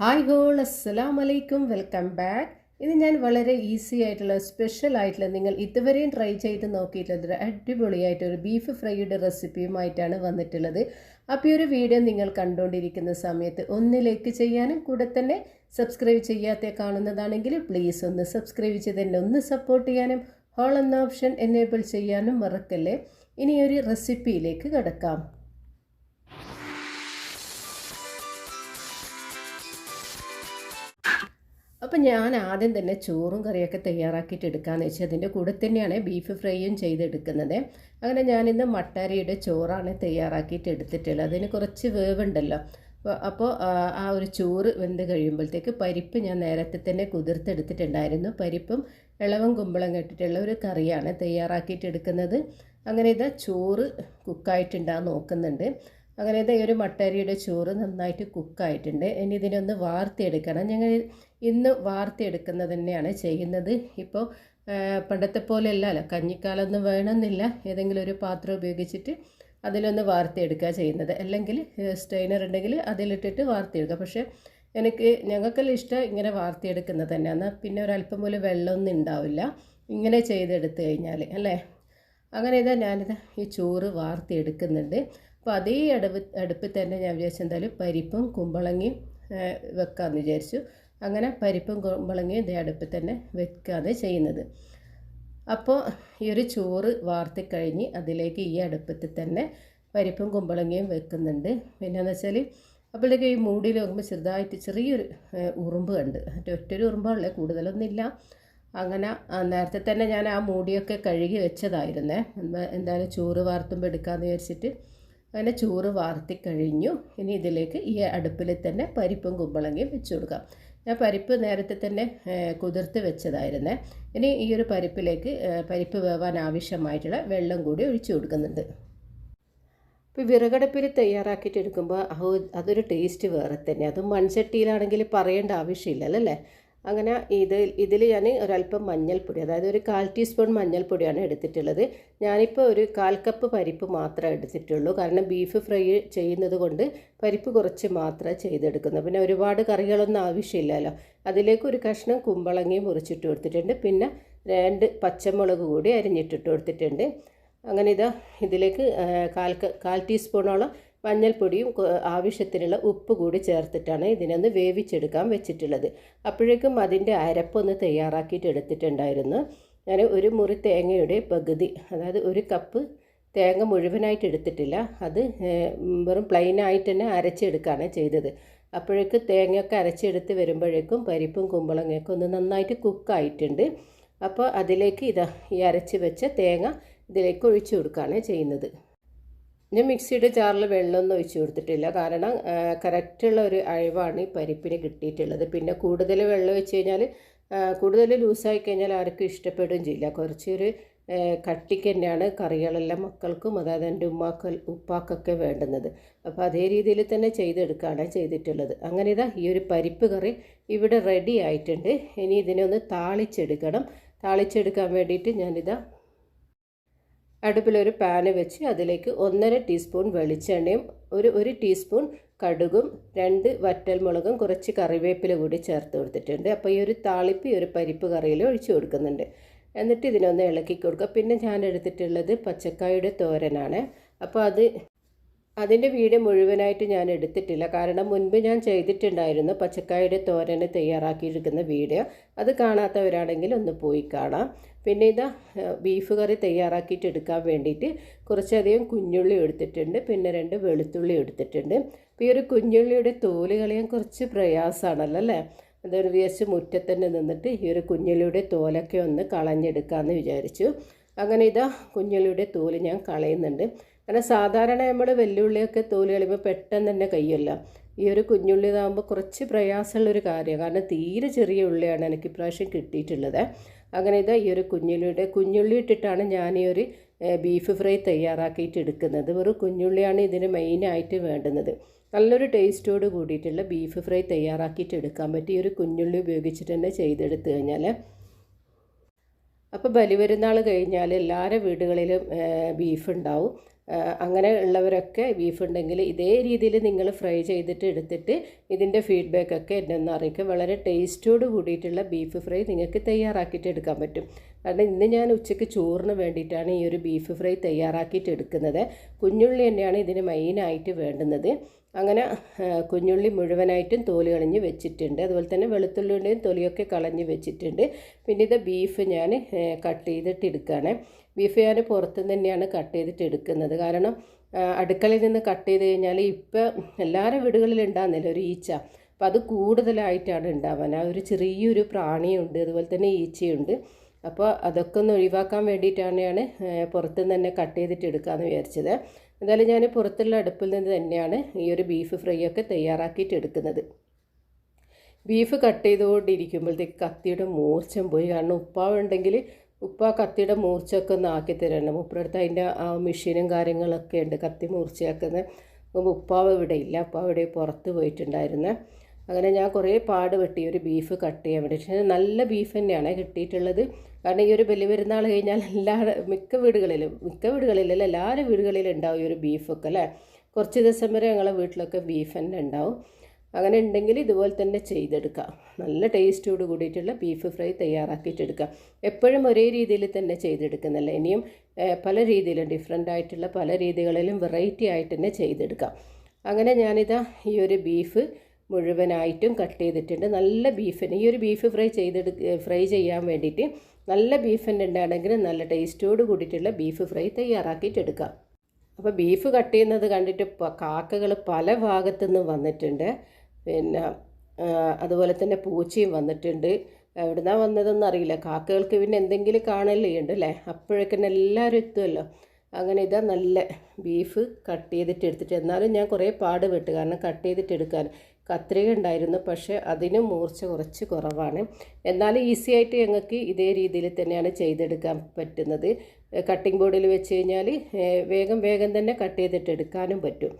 Hi whole അസ്സലാം വലൈക്കും welcome back. ഇത് ഞാൻ വളരെ ഈസി ആയിട്ടുള്ള സ്പെഷ്യൽ ആയിട്ടുള്ള നിങ്ങൾ ഇതുവരെയും ട്രൈ ചെയ്ത് നോക്കിയിട്ടുള്ളത് ഒരു അടിപൊളിയായിട്ടൊരു ബീഫ് ഫ്രൈയുടെ റെസിപ്പിയുമായിട്ടാണ് വന്നിട്ടുള്ളത്. അപ്പോൾ ഈ ഒരു വീഡിയോ നിങ്ങൾ കണ്ടുകൊണ്ടിരിക്കുന്ന സമയത്ത് ഒന്ന് ലൈക്ക് ചെയ്യാനും കൂടെ തന്നെ സബ്സ്ക്രൈബ് ചെയ്യാത്ത കാണുന്നതാണെങ്കിൽ പ്ലീസ് ഒന്ന് സബ്സ്ക്രൈബ് ചെയ്ത് എന്നെ ഒന്ന് സപ്പോർട്ട് ചെയ്യാനും ഹോൾ എന്ന ഓപ്ഷൻ എനേബിൾ ചെയ്യാനും മറക്കല്ലേ? ഇനി ഒരു റെസിപ്പിയിലേക്ക് കിടക്കാം. അപ്പം ഞാൻ ആദ്യം തന്നെ ചോറും കറിയൊക്കെ തയ്യാറാക്കിയിട്ട് എടുക്കാമെന്ന് വെച്ചാൽ അതിന്റെ കൂടെ തന്നെയാണ് ബീഫ് ഫ്രൈയും ചെയ്തെടുക്കുന്നത്. അങ്ങനെ ഞാനിന്ന് മട്ടരിയുടെ ചോറാണ് തയ്യാറാക്കിയിട്ട് എടുത്തിട്ടുള്ളത്. അതിന് കുറച്ച് വേവുണ്ടല്ലോ. അപ്പോൾ ആ ഒരു ചോറ് വെന്ത് കഴിയുമ്പോഴത്തേക്ക് പരിപ്പ് ഞാൻ നേരത്തെ തന്നെ കുതിർത്തെടുത്തിട്ടുണ്ടായിരുന്നു. പരിപ്പും ഇളവും കുമ്പളം കെട്ടിട്ടുള്ള ഒരു കറിയാണ് തയ്യാറാക്കിയിട്ട് എടുക്കുന്നത്. അങ്ങനെ ഇതാ ചോറ് കുക്കായിട്ടുണ്ടാ നോക്കുന്നുണ്ട്. അങ്ങനെ ഇതാ ഈ ഒരു മട്ടരിയുടെ ചോറ് നന്നായിട്ട് കുക്കായിട്ടുണ്ട്. ഇനി ഇതിനൊന്ന് വാർത്തിയെടുക്കണം. ഞങ്ങൾ ഇന്ന് വാർത്തെടുക്കുന്നത് തന്നെയാണ് ചെയ്യുന്നത്. ഇപ്പോൾ പണ്ടത്തെ പോലെ അല്ലല്ലോ കഞ്ഞിക്കാലൊന്നും വേണമെന്നില്ല. ഏതെങ്കിലും ഒരു പാത്രം ഉപയോഗിച്ചിട്ട് അതിലൊന്ന് വാർത്തെടുക്കുക ചെയ്യുന്നത്. അല്ലെങ്കിൽ സ്റ്റൈനർ ഉണ്ടെങ്കിൽ അതിലിട്ടിട്ട് വാർത്തെടുക്കുക പക്ഷേ എനിക്ക് ഞങ്ങൾക്കെല്ലാം ഇഷ്ടം ഇങ്ങനെ വാർത്തിയെടുക്കുന്നത് തന്നെ എന്നാൽ പിന്നെ ഒരല്പം പോലും വെള്ളമൊന്നും ഉണ്ടാവില്ല. ഇങ്ങനെ ചെയ്തെടുത്ത് കഴിഞ്ഞാൽ അല്ലേ? അങ്ങനെ ഇതാ ഞാനിത് ഈ ചോറ് വാർത്തിയെടുക്കുന്നുണ്ട്. അപ്പോൾ അതേ അടുപ്പ് അടുപ്പിൽ തന്നെ ഞാൻ വിചാരിച്ചെന്തായാലും പരിപ്പും കുമ്പളങ്ങിയും വെക്കാമെന്ന് വിചാരിച്ചു. അങ്ങനെ പരിപ്പും കുമ്പളങ്ങയും ഇതേ അടുപ്പിൽ തന്നെ വെക്കാതെ ചെയ്യുന്നത്. അപ്പോൾ ഈ ഒരു ചോറ് വാർത്തിക്കഴിഞ്ഞ് അതിലേക്ക് ഈ അടുപ്പത്തിൽ തന്നെ പരിപ്പും കുമ്പളങ്ങയും വെക്കുന്നുണ്ട്. പിന്നെയെന്ന് വെച്ചാൽ അപ്പോഴേക്ക് ഈ മൂടിയിൽ നോക്കുമ്പോൾ ചെറുതായിട്ട് ചെറിയൊരു ഉറുമ്പ് കണ്ട്. ഒറ്റൊരു ഉറുമ്പാണല്ലേ കൂടുതലൊന്നുമില്ല. അങ്ങനെ നേരത്തെ തന്നെ ഞാൻ ആ മൂടിയൊക്കെ കഴുകി വെച്ചതായിരുന്നേ. എന്തായാലും ചോറ് വാർത്തുമ്പോൾ എടുക്കാമെന്ന് വിചാരിച്ചിട്ട്. അങ്ങനെ ചോറ് വാർത്തി കഴിഞ്ഞു. ഇനി ഇതിലേക്ക് ഈ അടുപ്പിൽ തന്നെ പരിപ്പും കുമ്പളങ്ങയും വെച്ച് കൊടുക്കാം. ഞാൻ പരിപ്പ് നേരത്തെ തന്നെ കുതിർത്ത് വെച്ചതായിരുന്നേ. ഇനി ഈ ഒരു പരിപ്പിലേക്ക് പരിപ്പ് വേവാൻ ആവശ്യമായിട്ടുള്ള വെള്ളം കൂടി ഒഴിച്ചു കൊടുക്കുന്നുണ്ട്. ഇപ്പോൾ വിറകടുപ്പിൽ തയ്യാറാക്കിയിട്ട് എടുക്കുമ്പോൾ അതൊരു ടേസ്റ്റ് വേറെ തന്നെ. അതും മൺചട്ടിയിലാണെങ്കിൽ പറയേണ്ട ആവശ്യമില്ലല്ലോ അല്ലേ? അങ്ങനെ ഇത് ഇതിൽ ഞാൻ ഒരല്പം മഞ്ഞൾപ്പൊടി അതായത് ഒരു കാൽ ടീസ്പൂൺ മഞ്ഞൾപ്പൊടിയാണ് എടുത്തിട്ടുള്ളത്. ഞാനിപ്പോൾ ഒരു കാൽ കപ്പ് പരിപ്പ് മാത്രമേ എടുത്തിട്ടുള്ളൂ. കാരണം ബീഫ് ഫ്രൈ ചെയ്യുന്നത് കൊണ്ട് പരിപ്പ് കുറച്ച് മാത്രമേ ചെയ്തെടുക്കുന്നു പിന്നെ ഒരുപാട് കറികളൊന്നും ആവശ്യമില്ലല്ലോ. അതിലേക്ക് ഒരു കഷ്ണം കുമ്പളങ്ങി മുറിച്ചിട്ട് കൊടുത്തിട്ടുണ്ട്. പിന്നെ രണ്ട് പച്ചമുളക് കൂടി അരിഞ്ഞിട്ടിട്ട് കൊടുത്തിട്ടുണ്ട്. അങ്ങനെ ഇതാ ഇതിലേക്ക് കാൽ കാൽ ടീസ്പൂണോളം മഞ്ഞൾപ്പൊടിയും ആവശ്യത്തിനുള്ള ഉപ്പ് കൂടി ചേർത്തിട്ടാണ് ഇതിനൊന്ന് വേവിച്ചെടുക്കാൻ വെച്ചിട്ടുള്ളത്. അപ്പോഴേക്കും അതിന്റെ അരപ്പൊന്ന് തയ്യാറാക്കിയിട്ട് എടുത്തിട്ടുണ്ടായിരുന്നു. ഞാൻ ഒരു മുറി തേങ്ങയുടെ പകുതി അതായത് ഒരു കപ്പ് തേങ്ങ മുഴുവനായിട്ട് എടുത്തിട്ടില്ല. അത് വെറും പ്ലെയിനായിട്ട് തന്നെ അരച്ചെടുക്കുകയാണ് ചെയ്തത്. അപ്പോഴേക്ക് തേങ്ങയൊക്കെ അരച്ചെടുത്ത് വരുമ്പോഴേക്കും പരിപ്പും കുമ്പളങ്ങയൊക്കെ ഒന്ന് നന്നായിട്ട് കുക്കായിട്ടുണ്ട്. അപ്പോൾ അതിലേക്ക് ഇതാ ഈ അരച്ച് വെച്ച തേങ്ങ ഇതിലേക്ക് ഒഴിച്ചു കൊടുക്കുകയാണ് ചെയ്യുന്നത്. ഞാൻ മിക്സിയുടെ ജാറിൽ വെള്ളമൊന്നും ഒഴിച്ചു കൊടുത്തിട്ടില്ല. കാരണം കറക്റ്റുള്ള ഒരു അഴിവാണ് ഈ പരിപ്പിന് കിട്ടിയിട്ടുള്ളത്. പിന്നെ കൂടുതൽ വെള്ളം വെച്ച് കഴിഞ്ഞാൽ കൂടുതൽ ലൂസായി കഴിഞ്ഞാൽ ആർക്കും ഇഷ്ടപ്പെടുകയും ചെയ്യില്ല. കുറച്ചൊരു കട്ടിക്ക് തന്നെയാണ് കറികളെല്ലാം മക്കൾക്കും അതായത് എന്റെ ഉമ്മാക്കൾ ഉപ്പാക്കൊക്കെ വേണ്ടുന്നത്. അപ്പോൾ അതേ രീതിയിൽ തന്നെ ചെയ്തെടുക്കുകയാണ് ചെയ്തിട്ടുള്ളത്. അങ്ങനെ ഇതാ ഈ ഒരു പരിപ്പ് കറി ഇവിടെ റെഡി ആയിട്ടുണ്ട്. ഇനി ഇതിനെ ഒന്ന് താളിച്ചെടുക്കണം. താളിച്ചെടുക്കാൻ വേണ്ടിയിട്ട് ഞാനിതാ അടുപ്പിലൊരു പാന് വെച്ച് അതിലേക്ക് ഒന്നര ടീസ്പൂൺ വെളിച്ചെണ്ണയും ഒരു ഒരു ടീസ്പൂൺ കടുകും രണ്ട് വറ്റൽമുളകും കുറച്ച് കറിവേപ്പില കൂടി ചേർത്ത് കൊടുത്തിട്ടുണ്ട്. അപ്പോൾ ഈ ഒരു താളിപ്പ് ഈ ഒരു പരിപ്പ് കറിയിൽ ഒഴിച്ചു കൊടുക്കുന്നുണ്ട്. എന്നിട്ട് ഇതിനൊന്ന് ഇളക്കി കൊടുക്കുക. പിന്നെ ഞാൻ എടുത്തിട്ടുള്ളത് പച്ചക്കായുടെ തോരനാണ്. അപ്പോൾ അത് അതിന്റെ വീഡിയോ മുഴുവനായിട്ട് ഞാൻ എടുത്തിട്ടില്ല. കാരണം മുൻപ് ഞാൻ ചെയ്തിട്ടുണ്ടായിരുന്നു പച്ചക്കായുടെ തോരന് തയ്യാറാക്കിയിരിക്കുന്ന വീഡിയോ അത് കാണാത്തവരാണെങ്കിൽ ഒന്ന് പോയി കാണാം. പിന്നെ ഇതാ ബീഫ് കറി തയ്യാറാക്കിയിട്ട് എടുക്കാൻ വേണ്ടിയിട്ട് കുറച്ചധികം കുഞ്ഞുള്ളി എടുത്തിട്ടുണ്ട്. പിന്നെ രണ്ട് വെളുത്തുള്ളി എടുത്തിട്ടുണ്ട്. അപ്പോൾ ഈ ഒരു കുഞ്ഞുള്ളിയുടെ തോൽ കളയാൻ കുറച്ച് പ്രയാസമാണല്ലോ അല്ലേ? അതൊരു വിചാരിച്ച് മുറ്റത്തന്നെ നിന്നിട്ട് ഈ ഒരു കുഞ്ഞുള്ളിയുടെ തോലൊക്കെ ഒന്ന് കളഞ്ഞെടുക്കാമെന്ന് വിചാരിച്ചു. അങ്ങനെ ഇതാ കുഞ്ഞുള്ളിയുടെ തോൽ ഞാൻ കളയുന്നുണ്ട്. കാരണം സാധാരണ നമ്മൾ വെല്ലുള്ളിയൊക്കെ തോൽ കളിയുമ്പോൾ പെട്ടെന്ന് തന്നെ കയ്യല്ല. ഈ ഒരു കുഞ്ഞുള്ളി ഇതാകുമ്പോൾ കുറച്ച് പ്രയാസമുള്ളൊരു കാര്യമാണ് കാരണം തീരെ ചെറിയ ഉള്ളിയാണ് എനിക്ക് ഇപ്രാവശ്യം കിട്ടിയിട്ടുള്ളത്. അങ്ങനെ ഇതാ ഈ ഒരു കുഞ്ഞുള്ളിയുടെ കുഞ്ഞുള്ളി ഇട്ടിട്ടാണ് ഞാൻ ഈ ഒരു ബീഫ് ഫ്രൈ തയ്യാറാക്കിയിട്ട് എടുക്കുന്നത്. വെറും കുഞ്ഞുള്ളിയാണ് ഇതിന് മെയിനായിട്ട് വേണ്ടുന്നത്. നല്ലൊരു ടേസ്റ്റോട് കൂടിയിട്ടുള്ള ബീഫ് ഫ്രൈ തയ്യാറാക്കിയിട്ട് എടുക്കാൻ പറ്റി. ഒരു കുഞ്ഞുള്ളി ഉപയോഗിച്ചിട്ട് തന്നെ ചെയ്തെടുത്തു കഴിഞ്ഞാൽ അപ്പോൾ ബലിപെരുന്നാൾ കഴിഞ്ഞാൽ എല്ലാവരുടെ വീടുകളിലും ബീഫ് ഉണ്ടാവും. അങ്ങനെ ഉള്ളവരൊക്കെ ബീഫ് ഉണ്ടെങ്കിൽ ഇതേ രീതിയിൽ നിങ്ങൾ ഫ്രൈ ചെയ്തിട്ട് എടുത്തിട്ട് ഇതിന്റെ ഫീഡ്ബാക്കൊക്കെ എന്നെ ഒന്ന് അറിയിക്കുക. വളരെ ടേസ്റ്റോട് കൂടിയിട്ടുള്ള ബീഫ് ഫ്രൈ നിങ്ങൾക്ക് തയ്യാറാക്കിയിട്ട് എടുക്കാൻ പറ്റും. കാരണം ഇന്ന് ഞാൻ ഉച്ചയ്ക്ക് ചോറിന് വേണ്ടിയിട്ടാണ് ഈ ഒരു ബീഫ് ഫ്രൈ തയ്യാറാക്കിയിട്ട് എടുക്കുന്നത്. കുഞ്ഞുള്ളി തന്നെയാണ് ഇതിന് മെയിനായിട്ട് വേണ്ടുന്നത്. അങ്ങനെ കുഞ്ഞുള്ളി മുഴുവനായിട്ടും തോൽ കളഞ്ഞ് വെച്ചിട്ടുണ്ട്. അതുപോലെ തന്നെ വെളുത്തുള്ളിയുടെയും തൊലിയൊക്കെ കളഞ്ഞ് വെച്ചിട്ടുണ്ട്. പിന്നെ ഇത് ബീഫ് ഞാൻ കട്ട് ചെയ്തിട്ട് എടുക്കുകയാണ്. ബീഫ് ഞാൻ പുറത്തു തന്നെയാണ് കട്ട് ചെയ്തിട്ട് എടുക്കുന്നത്. കാരണം അടുക്കളയിൽ നിന്ന് കട്ട് ചെയ്ത് കഴിഞ്ഞാൽ ഇപ്പം എല്ലാവരും വീടുകളിൽ ഉണ്ടാകുന്നില്ല ഒരു ഈച്ച? അപ്പം അത് കൂടുതലായിട്ടാണ് ഉണ്ടാവാൻ. ആ ഒരു ചെറിയൊരു പ്രാണിയുണ്ട്. അതുപോലെ തന്നെ ഈച്ചയുണ്ട്. അപ്പോൾ അതൊക്കെ ഒന്ന് ഒഴിവാക്കാൻ വേണ്ടിയിട്ടാണ് ഞാൻ പുറത്തുനിന്ന് തന്നെ കട്ട് ചെയ്തിട്ട് എടുക്കാമെന്ന് വിചാരിച്ചത്. എന്തായാലും ഞാൻ പുറത്തുള്ള അടുപ്പിൽ നിന്ന് തന്നെയാണ് ഈ ഒരു ബീഫ് ഫ്രൈ ഒക്കെ തയ്യാറാക്കിയിട്ട് എടുക്കുന്നത്. ബീഫ് കട്ട് ചെയ്തുകൊണ്ടിരിക്കുമ്പോഴത്തേക്ക് കത്തിയുടെ മൂർച്ചം പോയി. കാരണം ഉപ്പാവുണ്ടെങ്കിൽ ഉപ്പ കത്തിയുടെ മൂർച്ചയൊക്കെ ഒന്ന് ആക്കി തരണം. ഉപ്പടുത്ത് അതിന്റെ ആ മെഷീനും കാര്യങ്ങളൊക്കെ ഉണ്ട് കത്തി മൂർച്ചയാക്കുന്നത്. ഉപ്പാവ് ഇവിടെ ഇല്ല. ഉപ്പാവ് ഇവിടെ പുറത്ത് പോയിട്ടുണ്ടായിരുന്നു. അങ്ങനെ ഞാൻ കുറേ പാട് വെട്ടി ഒരു ബീഫ് കട്ട് ചെയ്യാൻ വേണ്ടി. പക്ഷേ നല്ല ബീഫ് തന്നെയാണ് കിട്ടിയിട്ടുള്ളത്. കാരണം ഈ ഒരു ബലി പെരുന്നാൾ കഴിഞ്ഞാൽ എല്ലാ മിക്ക വീടുകളിലും മിക്ക വീടുകളിലല്ല എല്ലാവരും വീടുകളിലും ഉണ്ടാവും ഈ ഒരു ബീഫൊക്കെ അല്ലേ? കുറച്ച് ദിവസം വരെ ഞങ്ങളെ വീട്ടിലൊക്കെ ബീഫ് തന്നെ ഉണ്ടാവും. അങ്ങനെ ഉണ്ടെങ്കിൽ ഇതുപോലെ തന്നെ ചെയ്തെടുക്കാം. നല്ല ടേസ്റ്റോട് കൂടിയിട്ടുള്ള ബീഫ് ഫ്രൈ തയ്യാറാക്കിയിട്ടെടുക്കാം. എപ്പോഴും ഒരേ രീതിയിൽ തന്നെ ചെയ്തെടുക്കുന്നില്ല ഇനിയും പല രീതിയിലും ഡിഫറെന്റ് ആയിട്ടുള്ള പല രീതികളിലും വെറൈറ്റി ആയിട്ട് തന്നെ ചെയ്തെടുക്കാം. അങ്ങനെ ഞാനിതാ ഈ ഒരു ബീഫ് മുഴുവനായിട്ടും കട്ട് ചെയ്തിട്ടുണ്ട്. നല്ല ബീഫിന് ഈ ഒരു ബീഫ് ഫ്രൈ ചെയ്തെടു ഫ്രൈ ചെയ്യാൻ വേണ്ടിയിട്ട് നല്ല ബീഫിന്റെ ഉണ്ടാണെങ്കിൽ നല്ല ടേസ്റ്റോട് കൂടിയിട്ടുള്ള ബീഫ് ഫ്രൈ തയ്യാറാക്കിയിട്ടെടുക്കാം. അപ്പോൾ ബീഫ് കട്ട് ചെയ്യുന്നത് കണ്ടിട്ട് കാക്കകൾ പല ഭാഗത്തു നിന്നും വന്നിട്ടുണ്ട്. പിന്നെ അതുപോലെ തന്നെ പൂച്ചയും വന്നിട്ടുണ്ട്. എവിടുന്നാ വന്നതെന്ന് അറിയില്ല. കാക്കകൾക്ക് പിന്നെ എന്തെങ്കിലും കാണല്ലേ ഉണ്ട് അല്ലേ? അപ്പോഴേക്കും എല്ലാവരും എത്തുമല്ലോ അങ്ങനെ ഇതാ നല്ല ബീഫ് കട്ട് ചെയ്തിട്ട് എടുത്തിട്ട് എന്നാലും ഞാൻ കുറേ പാട് വിട്ട്. കാരണം കട്ട് ചെയ്തിട്ട് എടുക്കാൻ കത്രിക ഉണ്ടായിരുന്നു പക്ഷേ അതിന് മൂർച്ച കുറച്ച് കുറവാണ്. എന്നാൽ ഈസി ആയിട്ട് ഞങ്ങൾക്ക് ഇതേ രീതിയിൽ തന്നെയാണ് ചെയ്തെടുക്കാൻ പറ്റുന്നത്. കട്ടിംഗ് ബോർഡിൽ വെച്ച് കഴിഞ്ഞാൽ വേഗം വേഗം തന്നെ കട്ട് ചെയ്തിട്ട് എടുക്കാനും പറ്റും.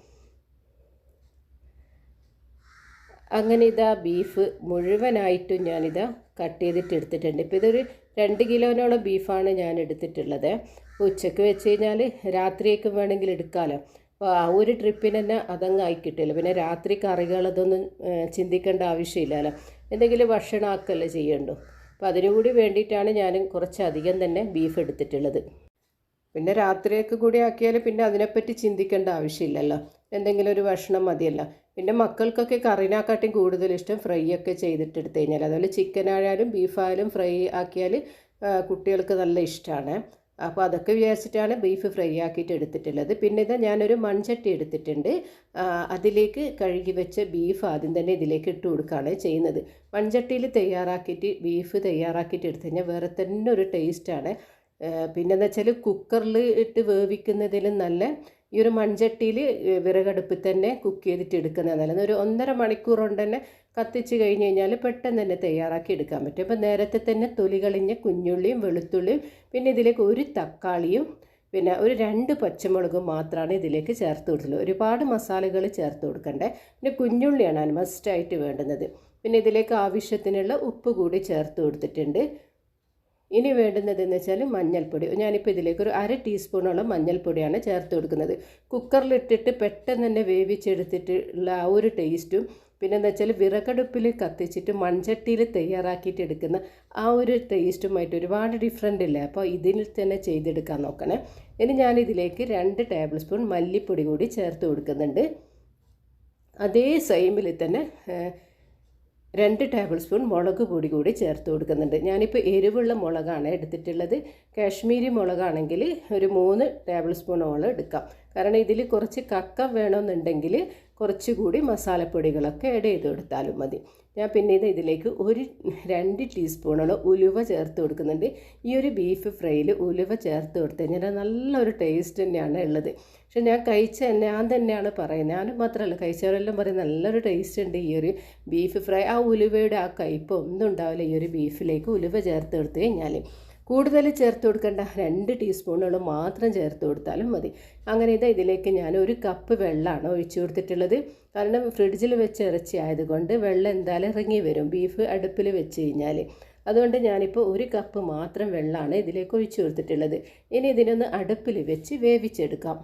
അങ്ങനെ ഇതാ ബീഫ് മുഴുവനായിട്ടും ഞാനിതാ കട്ട് ചെയ്തിട്ട് എടുത്തിട്ടുണ്ട്. ഇപ്പോൾ ഇതൊരു രണ്ട് കിലോനോളം ബീഫാണ് ഞാൻ എടുത്തിട്ടുള്ളത്. ഉച്ചയ്ക്ക് വെച്ച് കഴിഞ്ഞാൽ രാത്രിയൊക്കെ വേണമെങ്കിൽ എടുക്കാമല്ലോ അപ്പോൾ ആ ഒരു ട്രിപ്പിന് തന്നെ അതങ്ങ് ആയി കിട്ടില്ല പിന്നെ രാത്രി കറികൾ അതൊന്നും ചിന്തിക്കേണ്ട ആവശ്യമില്ലല്ലോ. എന്തെങ്കിലും ഭക്ഷണമാക്കല്ലേ ചെയ്യണ്ടോ? അപ്പോൾ അതിനു കൂടി വേണ്ടിയിട്ടാണ് ഞാൻ കുറച്ചധികം തന്നെ ബീഫ് എടുത്തിട്ടുള്ളത്. പിന്നെ രാത്രിയൊക്കെ കൂടി ആക്കിയാൽ പിന്നെ അതിനെപ്പറ്റി ചിന്തിക്കേണ്ട ആവശ്യമില്ലല്ലോ. എന്തെങ്കിലും ഒരു ഭക്ഷണം മതിയല്ല. പിന്നെ മക്കൾക്കൊക്കെ കറിനാക്കാട്ടും കൂടുതൽ ഇഷ്ടം ഫ്രൈ ഒക്കെ ചെയ്തിട്ട് എടുത്തു കഴിഞ്ഞാൽ. അതുപോലെ ചിക്കൻ ആയാലും ബീഫായാലും ഫ്രൈ ആക്കിയാൽ കുട്ടികൾക്ക് നല്ല ഇഷ്ടമാണ്. അപ്പോൾ അതൊക്കെ വിചാരിച്ചിട്ടാണ് ബീഫ് ഫ്രൈ ആക്കിയിട്ട് എടുത്തിട്ടുള്ളത്. പിന്നെ ഇത് ഞാനൊരു മൺചട്ടി എടുത്തിട്ടുണ്ട്. അതിലേക്ക് കഴുകി വെച്ച ബീഫ് ആദ്യം തന്നെ ഇതിലേക്ക് ഇട്ട് കൊടുക്കുകയാണ് ചെയ്യുന്നത്. മൺചട്ടിയിൽ തയ്യാറാക്കിയിട്ട് ബീഫ് തയ്യാറാക്കിയിട്ട് എടുത്തു കഴിഞ്ഞാൽ വേറെ തന്നെ ഒരു ടേസ്റ്റാണ് പിന്നെന്താ വെച്ചാൽ കുക്കറിൽ ഇട്ട് വേവിക്കുന്നതിലും നല്ല ഈ ഒരു മൺചട്ടിയിൽ വിറകടുപ്പിൽ തന്നെ കുക്ക് ചെയ്തിട്ട് എടുക്കുന്നതാണ് ഒരു ഒന്നര മണിക്കൂർ കൊണ്ട് തന്നെ കത്തിച്ച് കഴിഞ്ഞ് കഴിഞ്ഞാൽ പെട്ടെന്ന് തന്നെ തയ്യാറാക്കി എടുക്കാൻ പറ്റും. അപ്പോൾ നേരത്തെ തന്നെ തൊലി കുഞ്ഞുള്ളിയും വെളുത്തുള്ളിയും പിന്നെ ഇതിലേക്ക് ഒരു തക്കാളിയും പിന്നെ ഒരു രണ്ട് പച്ചമുളകും മാത്രമാണ് ഇതിലേക്ക് ചേർത്ത് കൊടുത്തുള്ളൂ ഒരുപാട് മസാലകൾ ചേർത്ത് കൊടുക്കണ്ടേ? പിന്നെ കുഞ്ഞുള്ളിയാണ് മസ്റ്റായിട്ട് വേണ്ടുന്നത്. പിന്നെ ഇതിലേക്ക് ആവശ്യത്തിനുള്ള ഉപ്പ് കൂടി ചേർത്ത് കൊടുത്തിട്ടുണ്ട്. ഇനി വേണ്ടുന്നത് എന്ന് വെച്ചാൽ മഞ്ഞൾപ്പൊടി. ഞാനിപ്പോൾ ഇതിലേക്ക് ഒരു അര ടീസ്പൂണോളം മഞ്ഞൾപ്പൊടിയാണ് ചേർത്ത് കൊടുക്കുന്നത്. കുക്കറിലിട്ടിട്ട് പെട്ടെന്ന് തന്നെ വേവിച്ചെടുത്തിട്ടുള്ള ആ ഒരു ടേസ്റ്റും പിന്നെ എന്ന് വെച്ചാൽ വിറകടുപ്പിൽ കത്തിച്ചിട്ട് മൺചട്ടിയിൽ തയ്യാറാക്കിയിട്ട് എടുക്കുന്ന ആ ഒരു ടേസ്റ്റുമായിട്ട് ഒരുപാട് ഡിഫറെന്റ് ഇല്ല? അപ്പോൾ ഇതിൽ തന്നെ ചെയ്തെടുക്കാൻ നോക്കണേ. ഇനി ഞാനിതിലേക്ക് രണ്ട് ടേബിൾ സ്പൂൺ മല്ലിപ്പൊടി കൂടി ചേർത്ത് കൊടുക്കുന്നുണ്ട്. അതേ സെയിമിൽ തന്നെ രണ്ട് ടേബിൾ സ്പൂൺ മുളക് പൊടി കൂടി ചേർത്ത് കൊടുക്കുന്നുണ്ട്. ഞാനിപ്പോൾ എരിവുള്ള മുളകാണ് എടുത്തിട്ടുള്ളത്. കാശ്മീരി മുളകാണെങ്കിൽ ഒരു മൂന്ന് ടേബിൾ സ്പൂണോളം എടുക്കാം. കാരണം ഇതിൽ കുറച്ച് കക്ക വേണമെന്നുണ്ടെങ്കിൽ കുറച്ചുകൂടി മസാലപ്പൊടികളൊക്കെ ആഡ് ചെയ്ത് കൊടുത്താലും മതി. ഞാൻ പിന്നീട് ഇത് ഇതിലേക്ക് ഒരു രണ്ട് ടീസ്പൂണോളം ഉലുവ ചേർത്ത് കൊടുക്കുന്നുണ്ട്. ഈ ഒരു ബീഫ് ഫ്രൈയിൽ ഉലുവ ചേർത്ത് കൊടുത്തു കഴിഞ്ഞാൽ നല്ലൊരു ടേസ്റ്റ് തന്നെയാണ് ഉള്ളത്. പക്ഷെ ഞാൻ കഴിച്ച ഞാൻ തന്നെയാണ് പറയുന്നത്. ഞാനും മാത്രമല്ല കഴിച്ചവരെല്ലാം പറയും നല്ലൊരു ടേസ്റ്റ് ഉണ്ട് ഈ ഒരു ബീഫ് ഫ്രൈ ആ ഉലുവയുടെ ആ കയ്പ് ഒന്നും ഉണ്ടാവില്ല ഈ ഒരു ബീഫിലേക്ക് ഉലുവ ചേർത്ത് കൊടുത്തു കഴിഞ്ഞാൽ കൂടുതൽ ചേർത്ത് കൊടുക്കേണ്ട രണ്ട് ടീസ്പൂണുകൾ മാത്രം ചേർത്ത് കൊടുത്താലും മതി. അങ്ങനെ ഇതാ ഇതിലേക്ക് ഞാൻ ഒരു കപ്പ് വെള്ളമാണ് ഒഴിച്ചു കൊടുത്തിട്ടുള്ളത്. കാരണം ഫ്രിഡ്ജിൽ വെച്ച് ഇറച്ചി ആയതുകൊണ്ട് വെള്ളം എന്തായാലും ഇറങ്ങി വരും ബീഫ് അടുപ്പിൽ വെച്ച് കഴിഞ്ഞാൽ അതുകൊണ്ട് ഞാനിപ്പോൾ ഒരു കപ്പ് മാത്രം വെള്ളമാണ് ഇതിലേക്ക് ഒഴിച്ചു കൊടുത്തിട്ടുള്ളത്. ഇനി ഇതിനൊന്ന് അടുപ്പിൽ വെച്ച് വേവിച്ചെടുക്കാം.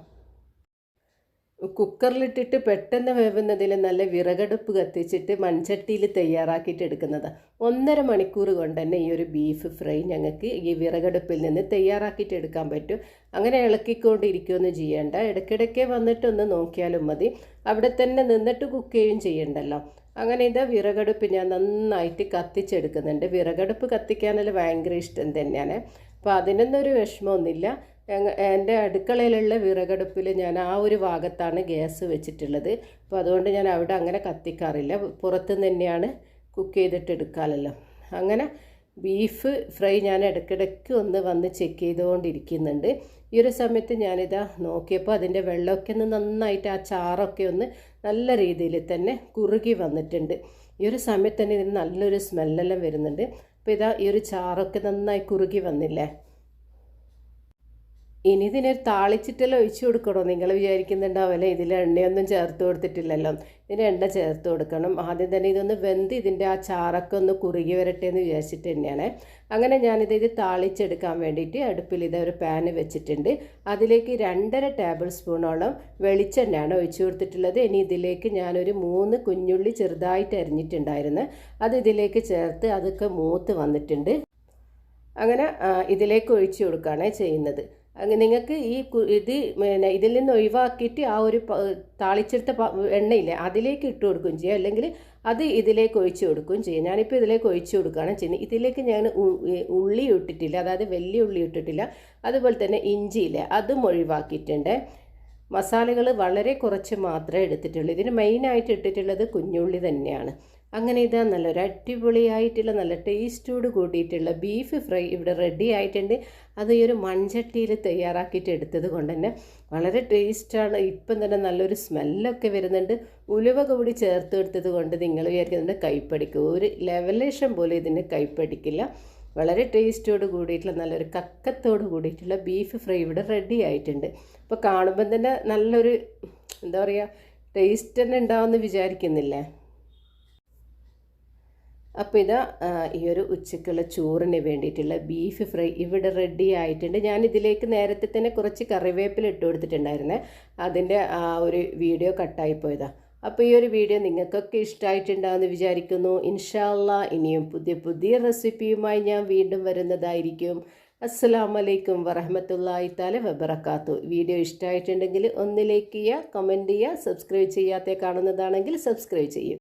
കുക്കറിലിട്ടിട്ട് പെട്ടെന്ന് വേവുന്നതിൽ നല്ല വിറകടുപ്പ് കത്തിച്ചിട്ട് മൺചട്ടിയിൽ തയ്യാറാക്കിയിട്ട് എടുക്കുന്നത്. ഒന്നര മണിക്കൂർ കൊണ്ട് തന്നെ ഈ ഒരു ബീഫ് ഫ്രൈ ഞങ്ങൾക്ക് ഈ വിറകടുപ്പിൽ നിന്ന് തയ്യാറാക്കിയിട്ട് എടുക്കാൻ പറ്റും. അങ്ങനെ ഇളക്കിക്കൊണ്ടിരിക്കുകയൊന്നും ചെയ്യേണ്ട. ഇടയ്ക്കിടയ്ക്ക് വന്നിട്ടൊന്ന് നോക്കിയാലും മതി. അവിടെ തന്നെ നിന്നിട്ട് കുക്ക് ചെയ്യുകയും ചെയ്യണ്ടല്ലോ. അങ്ങനെ ഇതാ വിറകടുപ്പ് ഞാൻ നന്നായിട്ട് കത്തിച്ചെടുക്കുന്നുണ്ട്. വിറകടുപ്പ് കത്തിക്കാനെല്ലാം ഭയങ്കര ഇഷ്ടം തന്നെയാണ്. അപ്പോൾ അതിനൊന്നും ഒരു വിഷമമൊന്നുമില്ല. എന്റെ അടുക്കളയിലുള്ള വിറകടുപ്പിൽ ഞാൻ ആ ഒരു ഭാഗത്താണ് ഗ്യാസ് വെച്ചിട്ടുള്ളത്. അപ്പോൾ അതുകൊണ്ട് ഞാൻ അവിടെ അങ്ങനെ കത്തിക്കാറില്ല. പുറത്തുനിന്ന് തന്നെയാണ് കുക്ക് ചെയ്തിട്ട് എടുക്കാമല്ലോ അങ്ങനെ ബീഫ് ഫ്രൈ ഞാൻ ഇടയ്ക്കിടയ്ക്ക് ഒന്ന് വന്ന് ചെക്ക് ചെയ്തുകൊണ്ടിരിക്കുന്നുണ്ട്. ഈ ഒരു സമയത്ത് ഞാനിതാ നോക്കിയപ്പോൾ അതിന്റെ വെള്ളമൊക്കെ ഒന്ന് നന്നായിട്ട് ആ ചാറൊക്കെ ഒന്ന് നല്ല രീതിയിൽ തന്നെ കുറുകി വന്നിട്ടുണ്ട്. ഈ ഒരു സമയത്ത് തന്നെ ഇതിന് നല്ലൊരു സ്മെല്ലെല്ലാം വരുന്നുണ്ട്. അപ്പോൾ ഇതാ ഈ ഒരു ചാറൊക്കെ നന്നായി കുറുകി വന്നില്ലേ? ഇനി ഇതിനൊരു താളിച്ചിട്ടെല്ലാം ഒഴിച്ചു കൊടുക്കണോ? നിങ്ങൾ വിചാരിക്കുന്നുണ്ടാവല്ലേ ഇതിൽ എണ്ണയൊന്നും ചേർത്ത് കൊടുത്തിട്ടില്ലല്ലോ. ഇതിന് എണ്ണ ചേർത്ത് കൊടുക്കണം. ആദ്യം തന്നെ ഇതൊന്ന് വെന്ത് ഇതിന്റെ ആ ചാറൊക്കെ ഒന്ന് കുറുകി വരട്ടെ എന്ന് വിചാരിച്ചിട്ട് തന്നെയാണ്. അങ്ങനെ ഞാനിത് ഇത് താളിച്ചെടുക്കാൻ വേണ്ടിയിട്ട് അടുപ്പിൽ ഇത് ഒരു പാന് വെച്ചിട്ടുണ്ട്. അതിലേക്ക് രണ്ടര ടേബിൾ സ്പൂണോളം വെളിച്ചെണ്ണയാണ് ഒഴിച്ചു കൊടുത്തിട്ടുള്ളത്. ഇനി ഇതിലേക്ക് ഞാനൊരു മൂന്ന് കുഞ്ഞുള്ളി ചെറുതായിട്ട് അരിഞ്ഞിട്ടുണ്ടായിരുന്നു. അത് ഇതിലേക്ക് ചേർത്ത് അതൊക്കെ മൂത്ത് വന്നിട്ടുണ്ട്. അങ്ങനെ ഇതിലേക്ക് ഒഴിച്ചു കൊടുക്കുകയാണ് ചെയ്യുന്നത്. അങ്ങനെ നിങ്ങൾക്ക് ഈ ഇത് പിന്നെ ഇതിൽ നിന്ന് ഒഴിവാക്കിയിട്ട് ആ ഒരു താളിച്ചെടുത്ത എണ്ണയില്ലേ അതിലേക്ക് ഇട്ട് കൊടുക്കുകയും ചെയ്യുക അല്ലെങ്കിൽ അത് ഇതിലേക്ക് ഒഴിച്ച് കൊടുക്കുകയും ചെയ്യും. ഞാനിപ്പോൾ ഇതിലേക്ക് ഒഴിച്ച് കൊടുക്കുകയാണ് ചെയ്യുന്നത്. ഇതിലേക്ക് ഞാൻ ഉള്ളി ഇട്ടിട്ടില്ല. അതായത് വലിയ ഉള്ളി ഇട്ടിട്ടില്ല. അതുപോലെ തന്നെ ഇഞ്ചിയില്ലേ അതും ഒഴിവാക്കിയിട്ടുണ്ട്. മസാലകൾ വളരെ കുറച്ച് മാത്രമേ എടുത്തിട്ടുള്ളൂ. ഇതിന് മെയിനായിട്ട് ഇട്ടിട്ടുള്ളത് കുഞ്ഞുള്ളി തന്നെയാണ്. അങ്ങനെ ഇതാ നല്ലൊരു അടിപൊളിയായിട്ടുള്ള നല്ല ടേസ്റ്റോട് കൂടിയിട്ടുള്ള ബീഫ് ഫ്രൈ ഇവിടെ റെഡി ആയിട്ടുണ്ട്. അത് ഈ ഒരു മൺചട്ടിയിൽ തയ്യാറാക്കിയിട്ട് എടുത്തത് കൊണ്ട് തന്നെ വളരെ ടേസ്റ്റാണ്. ഇപ്പം തന്നെ നല്ലൊരു സ്മെല്ലൊക്കെ വരുന്നുണ്ട്. ഉലുവ കൂടി ചേർത്ത് എടുത്തത് കൊണ്ട് നിങ്ങൾ വിചാരിക്കുന്നുണ്ട് കൈപ്പടിക്കും. ഒരു ലെവലേഷൻ പോലെ ഇതിന് കൈപ്പടിക്കില്ല. വളരെ ടേസ്റ്റോട് കൂടിയിട്ടുള്ള നല്ലൊരു കക്കത്തോട് കൂടിയിട്ടുള്ള ബീഫ് ഫ്രൈ ഇവിടെ റെഡി ആയിട്ടുണ്ട്. അപ്പോൾ കാണുമ്പം തന്നെ നല്ലൊരു എന്താ പറയുക ടേസ്റ്റ് തന്നെ ഉണ്ടാവുമെന്ന് വിചാരിക്കുന്നില്ലേ? അപ്പോൾ ഇതാ ഈ ഒരു ഉച്ചയ്ക്കുള്ള ചോറിന് വേണ്ടിയിട്ടുള്ള ബീഫ് ഫ്രൈ ഇവിടെ റെഡി ആയിട്ടുണ്ട്. ഞാൻ ഇതിലേക്ക് നേരത്തെ തന്നെ കുറച്ച് കറിവേപ്പില ഇട്ട് കൊടുത്തിട്ടുണ്ടായിരുന്നേ. അതിന്റെ ആ ഒരു വീഡിയോ കട്ടായി പോയതാ. അപ്പോൾ ഈ ഒരു വീഡിയോ നിങ്ങൾക്കൊക്കെ ഇഷ്ടമായിട്ടുണ്ടാവുമെന്ന് വിചാരിക്കുന്നു. ഇൻഷാല്ല ഇനിയും പുതിയ പുതിയ റെസിപ്പിയുമായി ഞാൻ വീണ്ടും വരുന്നതായിരിക്കും. അസ്സലാമു അലൈക്കും വറഹമത്തല്ലായി താല വബറക്കാത്തു വീഡിയോ ഇഷ്ടമായിട്ടുണ്ടെങ്കിൽ ഒന്ന് ലൈക്ക് ചെയ്യുക കമന്റ് ചെയ്യുക സബ്സ്ക്രൈബ് ചെയ്യാത്ത കാണുന്നതാണെങ്കിൽ സബ്സ്ക്രൈബ് ചെയ്യും.